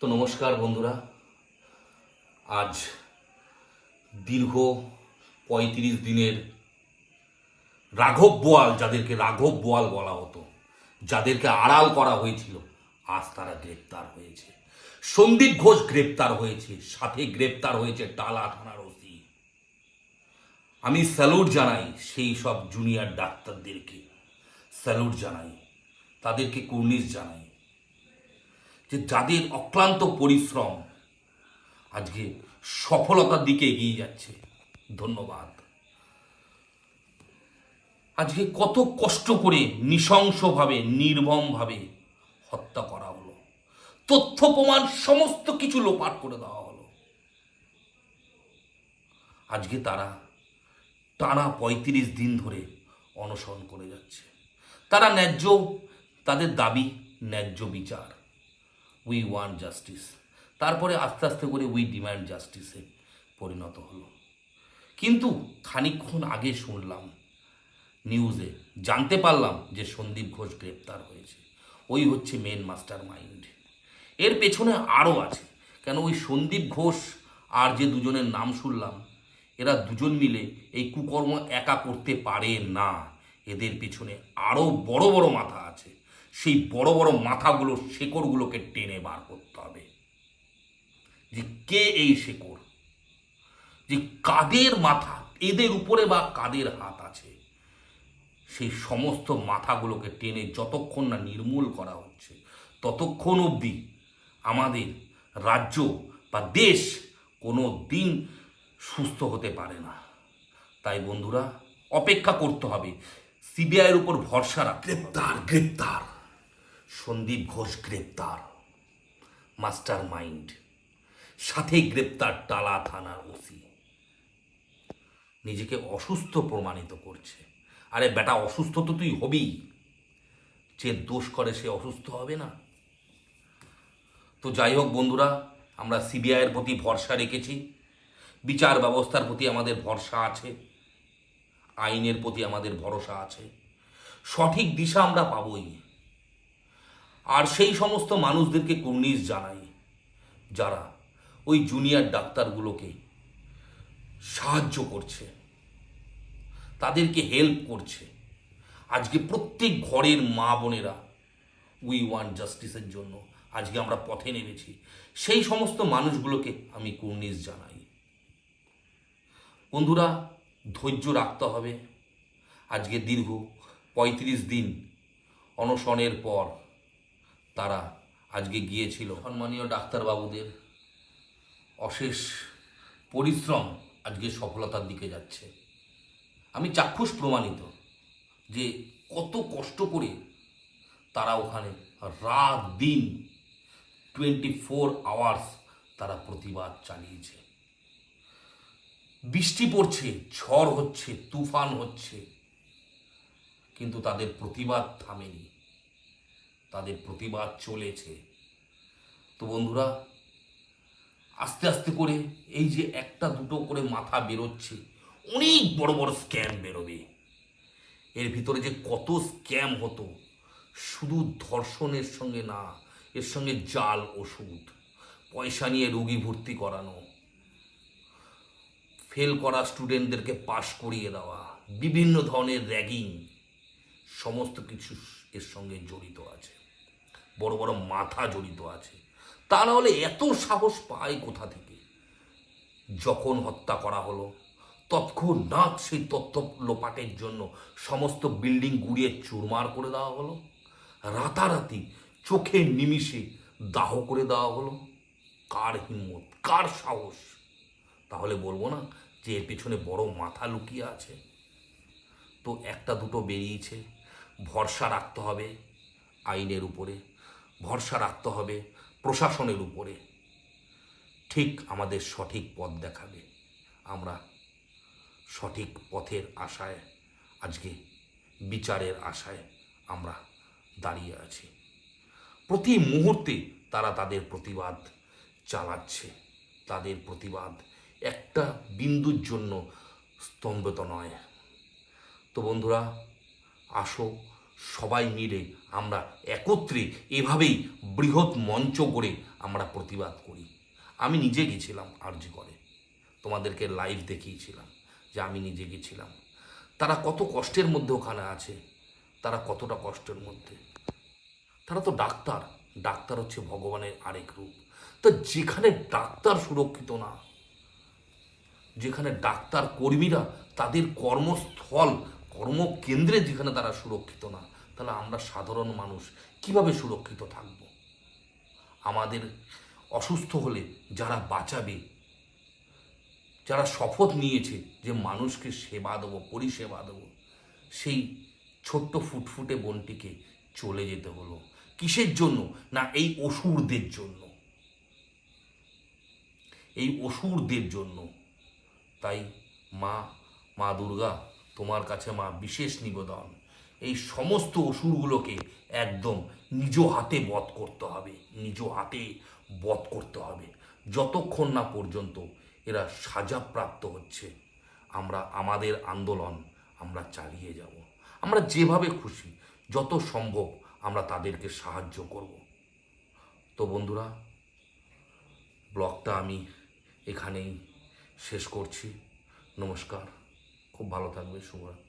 তো নমস্কার বন্ধুরা। আজ দীর্ঘ পঁয়ত্রিশ দিনের রাঘব বোয়াল, যাদেরকে রাঘব বোয়াল বলা হতো, যাদেরকে আড়াল করা হয়েছিল, আজ তারা গ্রেপ্তার হয়েছে। সন্দীপ ঘোষ গ্রেপ্তার হয়েছে, সাথে গ্রেপ্তার হয়েছে টালা থানার ওসি। আমি স্যালুট জানাই সেই সব জুনিয়র ডাক্তারদেরকে। স্যালুট জানাই, তাদেরকে কুর্নিশ জানাই। যে যাদের অক্লান্ত পরিশ্রম আজকে সফলতার দিকে এগিয়ে যাচ্ছে। ধন্যবাদ। আজকে কত কষ্ট করে নৃশংসভাবে, নির্মমভাবে হত্যা করা হলো। তথ্য প্রমাণ সমস্ত কিছু লোপাট করে দেওয়া হলো। আজকে তারা টানা পঁয়ত্রিশ দিন ধরে অনশন করে যাচ্ছে। তারা ন্যায্য, তাদের দাবি ন্যায্য বিচার। উই ওয়ান্ট জাস্টিস তারপরে আস্তে আস্তে করে উই ডিম্যান্ড জাস্টিসে পরিণত হলো। কিন্তু খানিকক্ষণ আগে শুনলাম নিউজে জানতে পারলাম যে সন্দীপ ঘোষ গ্রেপ্তার হয়েছে। ওই হচ্ছে মেন মাস্টার মাইন্ড এর পেছনে আরও আছে। কেন ওই সন্দীপ ঘোষ আর যে দুজনের নাম শুনলাম, এরা দুজন মিলে এই কুকর্ম একা করতে পারে না। এদের পেছনে আরও বড় বড় মাথা আছে। সেই বড় বড় মাথাগুলো, শেকড়গুলোকে টেনে বার করতে হবে। যে কে এই শেকড়? যে কাদের মাথা? এদের উপরে বা কাদের হাত আছে? সেই সমস্ত মাথাগুলোকে টেনে যতক্ষণ না নির্মূল করা হচ্ছে, ততক্ষণ অবধি আমাদের রাজ্য বা দেশ কোনো দিন সুস্থ হতে পারে না। তাই বন্ধুরা, অপেক্ষা করতে হবে। সিবিআইয়ের উপর ভরসা রাখ গ্রেপ্তার গ্রেপ্তার। সন্দীপ ঘোষ গ্রেপ্তার। Mastermind. সাথে গ্রেপ্তার টালা থানার ওসি। নিজেকে অসুস্থ প্রমাণিত করছে। আরে বেটা, অসুস্থ তো তুই হবি যে দোষ করে সে অসুস্থ হবে না। তো যাই হোক বন্ধুরা, আমরা সিবিআইয়ের প্রতি ভরসা রেখেছি। বিচার ব্যবস্থার প্রতি আমাদের ভরসা আছে। আইনের প্রতি আমাদের ভরসা আছে। সঠিক দিশা আমরা পাবই। আর সেই সমস্ত মানুষদেরকে কুর্নিশ জানাই, যারা ওই জুনিয়র ডাক্তারগুলোকে সাহায্য করছে, তাদেরকে হেল্প করছে। আজকে প্রত্যেক ঘরের মা বোনেরা উই ওয়ান জাস্টিসের জন্য আজকে আমরা পথে নেমেছি। সেই সমস্ত মানুষগুলোকে আমি কুর্নিশ জানাই। বন্ধুরা, ধৈর্য রাখতে হবে। আজকে দীর্ঘ পঁয়ত্রিশ দিন অনশনের পর তারা আজকে গিয়েছিল। সম্মানীয় ডাক্তারবাবুদের অশেষ পরিশ্রম আজকে সফলতার দিকে যাচ্ছে। আমি চাক্ষুষ প্রমাণিত যে কত কষ্ট করে তারা ওখানে রাত দিন টোয়েন্টি ফোর আওয়ার্স তারা প্রতিবাদ চালিয়েছে। বৃষ্টি পড়ছে, ঝড় হচ্ছে, তুফান হচ্ছে, কিন্তু তাদের প্রতিবাদ থামেনি। তাদের প্রতিবাদ চলেছে। তো বন্ধুরা, আস্তে আস্তে করে এই যে একটা দুটো করে মাথা বেরোচ্ছে, অনেক বড় বড় স্ক্যাম বেরোবে। এর ভিতরে যে কত স্ক্যাম হতো, শুধু ধর্ষণের সঙ্গে না, এর সঙ্গে জাল, ওষুধ, পয়সা নিয়ে রোগী ভর্তি করানো ফেল করা স্টুডেন্টদেরকে পাশ করিয়ে দেওয়া, বিভিন্ন ধরনের র্যাগিং সমস্ত কিছু এর সঙ্গে জড়িত আছে। বড় বড় মাথা জড়িত আছে। তা না হলে এত সাহস পায় কোথা থেকে? যখন হত্যা করা হলো, তৎক্ষণাৎ সেই তথ্য লোপাটের জন্য সমস্ত বিল্ডিং গুড়িয়ে চুরমার করে দেওয়া হলো। রাতারাতি চোখের নিমিষে দাহ করে দেওয়া হলো। কার হিম্মত, কার সাহস? তাহলে বলব না যে এর পেছনে বড় মাথা লুকিয়ে আছে। তো একটা দুটো বেরিয়েছে। ভরসা রাখতে হবে আইনের উপরে, ভরসা রাখতে হবে প্রশাসনের উপরে। ঠিক আমাদের সঠিক পথ দেখাবে। আমরা সঠিক পথের আশায়, আজকে বিচারের আশায় আমরা দাঁড়িয়ে আছি। প্রতি মুহূর্তে তারা তাদের প্রতিবাদ চালাচ্ছে। তাদের প্রতিবাদ একটা বিন্দুর জন্য স্তম্ভিত নয়। তো বন্ধুরা আসো, সবাই মিলে আমরা একত্রে এভাবেই বৃহৎ মঞ্চ করে আমরা প্রতিবাদ করি। আমি নিজে গেছিলাম আরজি করে। তোমাদেরকে লাইভ দেখিয়েছিলাম যে আমি নিজে গেছিলাম। তারা কত কষ্টের মধ্যে ওখানে আছে, তারা কতটা কষ্টের মধ্যে। তারা তো ডাক্তার ডাক্তার হচ্ছে ভগবানের আরেক রূপ। তো যেখানে ডাক্তার সুরক্ষিত না, যেখানে ডাক্তার কর্মীরা তাদের কর্মস্থল কর্মকেন্দ্রে যেখানে তারা সুরক্ষিত না, তাহলে আমরা সাধারণ মানুষ কীভাবে সুরক্ষিত থাকব? আমাদের অসুস্থ হলে যারা বাঁচাবে, যারা শপথ নিয়েছে যে মানুষকে সেবা দেবো, পরিষেবা দেবো, সেই ছোট্ট ফুটফুটে বনটিকে চলে যেতে হলো। কিসের জন্য? না, এই অসুরদের জন্য। এই অসুরদের জন্য। তাই মা মা দুর্গা তোমার কাছে মা বিশেষ নিবেদন। এই সমস্ত অসুরগুলোকে একদম নিজ হাতে বধ করতে হবে, নিজ হাতে বধ করতে হবে। যতক্ষণ না পর্যন্ত এরা সাজাপ্রাপ্ত হচ্ছে, আমরা আমাদের আন্দোলন আমরা চালিয়ে যাব। আমরা যেভাবে খুশি, যত সম্ভব আমরা তাদেরকে সাহায্য করব। তো বন্ধুরা, ব্লগটা আমি এখানেই শেষ করছি। নমস্কার। খুব ভালো থাকবে শুভরাত্রি।